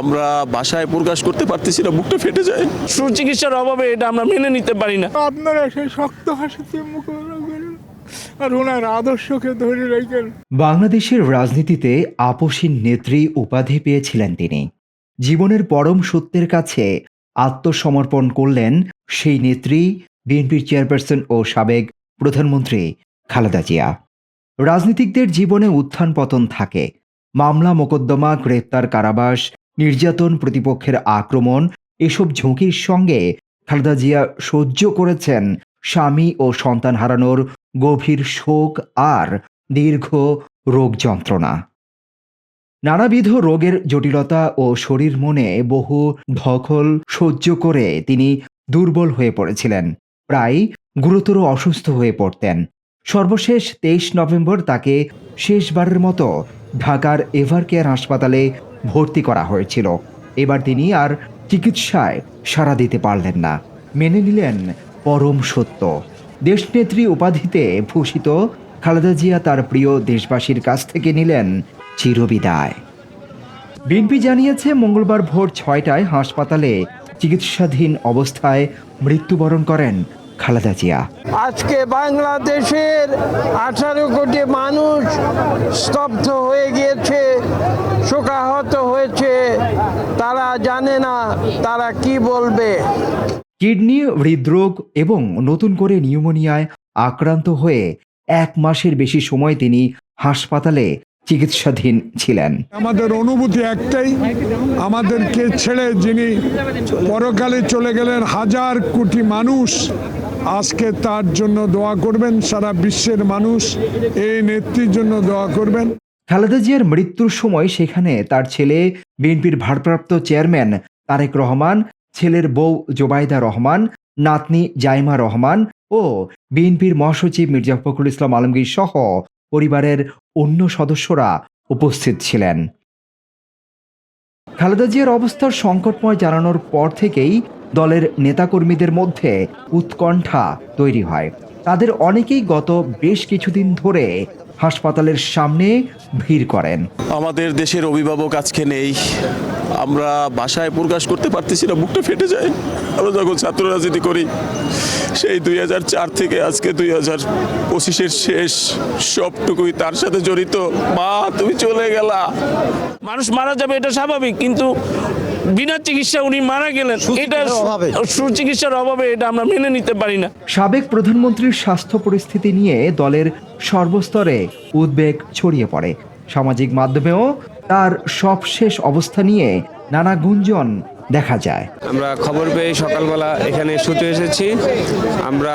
আমরা বাসায় প্রকাশ করতে পারতেছি না বুকটা ফেটে যায়। সুচিকিৎসার অভাবে এটা আমরা মেনে নিতে পারি না। আপনারা সেই শক্ত হাসিতে মোকাবেলা করেন আর ওনার আদর্শকে ধরে রাখেন। বাংলাদেশের রাজনীতিতে আপসীন নেত্রী উপাধি পেয়েছিলেন তিনি। জীবনের পরম সত্যের কাছে আত্মসমর্পণ করলেন সেই নেত্রী বিএনপির চেয়ারপারসন ও সাবেক প্রধানমন্ত্রী খালেদা জিয়া। রাজনীতিকদের জীবনে উত্থান পতন থাকে। মামলা মোকদ্দমা গ্রেপ্তার কারাবাস নির্যাতন প্রতিপক্ষের আক্রমণ, এসব ঝুঁকির সঙ্গে খালেদা জিয়া সহ্য করেছেন। স্বামী ও সন্তান হারানোর গভীর শোক আর দীর্ঘ রোগ যন্ত্রণা। নানাবিধ রোগের জটিলতা ও শরীর মনে বহু ধকল সহ্য করে তিনি দুর্বল হয়ে পড়েছিলেন, প্রায় গুরুতর অসুস্থ হয়ে পড়তেন। সর্বশেষ তেইশ নভেম্বর তাকে শেষবারের মতো ঢাকার এভারকেয়ার হাসপাতালে ভর্তি করা হয়েছিল। এবার তিনি আর চিকিৎসায় সাড়া দিতে পারলেন না। মেনে নিলেন পরম সত্য। দেশনেত্রী উপাধিতে ভূষিত খালেদা জিয়া তার প্রিয় দেশবাসীর কাছ থেকে নিলেন চিরবিদায়। বিএনপি জানিয়েছে, মঙ্গলবার ভোর ছয়টায় হাসপাতালে চিকিৎসাধীন অবস্থায় মৃত্যুবরণ করেন খালেদা জিয়া। আজকে বাংলাদেশের আঠারো কোটি মানুষ স্তব্ধ হয়ে গিয়েছে। শোকাহত হয়েছে তারা জানে না তারা কি বলবে। কিডনি হৃদরোগ এবং নতুন করে নিউমোনিয়ায় আক্রান্ত হয়ে এক মাসের বেশি সময় তিনি হাসপাতালে চিকিৎসাধীন ছিলেন। আমাদের অনুভূতি একটাই আমাদেরকে ছেড়ে যিনি পরকালে চলে গেলেন হাজার কোটি মানুষ আজকে তার জন্য দোয়া করবেন সারা বিশ্বের মানুষ এই নেত্রীর জন্য দোয়া করবেন। খালেদা জিয়ার মৃত্যুর সময় সেখানে তার ছেলে, বিএনপির ভারপ্রাপ্ত চেয়ারম্যান তারেক রহমান, ছেলের বউ জোবাইদা রহমান, নাতনি জাইমা রহমান ও বিএনপির মহাসচিব মির্জা ফখরুল ইসলাম আলমগীর সহ পরিবারের অন্য সদস্যরা উপস্থিত ছিলেন। খালেদা জিয়ার অবস্থার সংকটময় জানানোর পর থেকেই দলের নেতাকর্মীদের মধ্যে উৎকণ্ঠা তৈরি হয়। তাদের অনেকেই গত বেশ কিছুদিন ধরে হাসপাতালের সামনে ভিড় করেন। আমাদের দেশের অভিভাবক আজকে নেই। আমরা ভাষায় প্রকাশ করতে পারতেছি না বুকটা ফেটে যায়। আমরা যখন ছাত্র রাজনীতি করি সেই দুই হাজার চার থেকে আজকে দুই হাজার পঁচিশের শেষ সবটুকুই তার সাথে জড়িত। মা তুমি চলে গেলা। মানুষ মারা যাবে এটা স্বাভাবিক কিন্তু বিনা চিকিৎসা উনি মারা গেলেন এটা সুচিকিৎসার অভাবে এটা আমরা মেনে নিতে পারি না। সাবেক প্রধানমন্ত্রীর স্বাস্থ্য পরিস্থিতি নিয়ে দলের সর্বস্তরে উদ্বেগ ছড়িয়ে পড়ে। সামাজিক মাধ্যমেও তার সবশেষ অবস্থা নিয়ে নানা গুঞ্জন দেখা যায়। আমরা খবর পেয়ে সকালবেলা এখানে ছুটে এসেছি। আমরা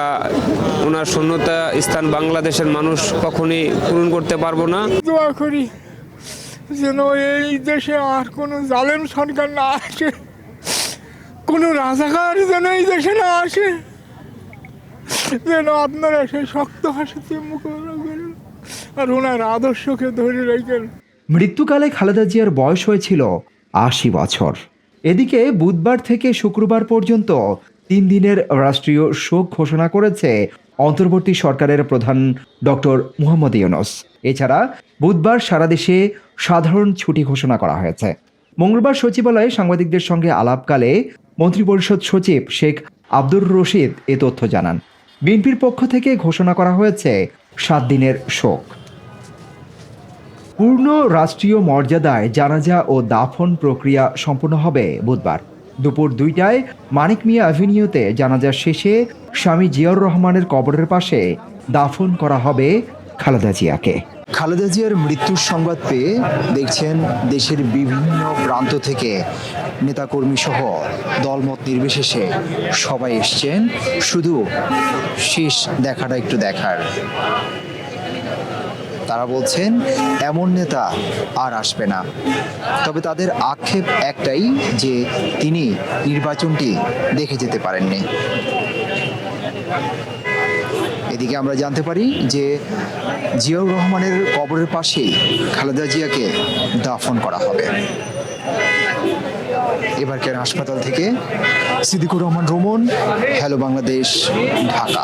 ওনার শূন্যতা স্থান বাংলাদেশের মানুষ কখনই পূরণ করতে পারব না। দোয়া করি। যেন এই দেশে আর কোনো জালেম সরকার না আসে, কোনো রাজাকার যেন এই দেশে না আসে, যেন আপনারা সেই শক্ত হাসিতে মোকাবেলা আর ওনার আদর্শকে ধরে রাখেন। মৃত্যুকালে খালেদা জিয়ার বয়স হয়েছিল আশি বছর। এদিকে বুধবার থেকে শুক্রবার পর্যন্ত তিন দিনের রাষ্ট্রীয় শোক ঘোষণা করেছে অন্তর্বর্তী সরকারের প্রধান ডক্টর মুহম্মদ ইউনুস। এছাড়া বুধবার সারা দেশে সাধারণ ছুটি ঘোষণা করা হয়েছে। মঙ্গলবার সচিবালয়ে সাংবাদিকদের সঙ্গে আলাপকালে মন্ত্রিপরিষদ সচিব শেখ আব্দুর রশিদ এ তথ্য জানান। বিএনপির পক্ষ থেকে ঘোষণা করা হয়েছে, সাত দিনের শোক। পূর্ণ রাষ্ট্রীয় মর্যাদায় জানাজা ও দাফন প্রক্রিয়া সম্পন্ন হবে বুধবার। দুপুর দুইটায় মানিক মিয়া অ্যাভিনিউতে জানাজা শেষে স্বামী জিয়াউর রহমানের কবরের পাশে দাফন করা হবে খালেদা জিয়াকে। খালেদা জিয়ার মৃত্যুর সংবাদ পেয়ে দেখছেন দেশের বিভিন্ন প্রান্ত থেকে নেতাকর্মী সহ দলমত নির্বিশেষে সবাই এসছেন। শুধু শেষ দেখাটা একটু দেখার। তারা বলছেন, এমন নেতা আর আসবে না। তবে তাদের আক্ষেপ একটাই যে তিনি নির্বাচনটি দেখে যেতে পারেননি। এদিকে আমরা জানতে পারি যে জিয়াউর রহমানের কবরের পাশেই খালেদা জিয়াকে দাফন করা হবে। এবার কেন হাসপাতাল থেকে সিদ্দিকুর রহমান, রোমন, হ্যালো বাংলাদেশ, ঢাকা।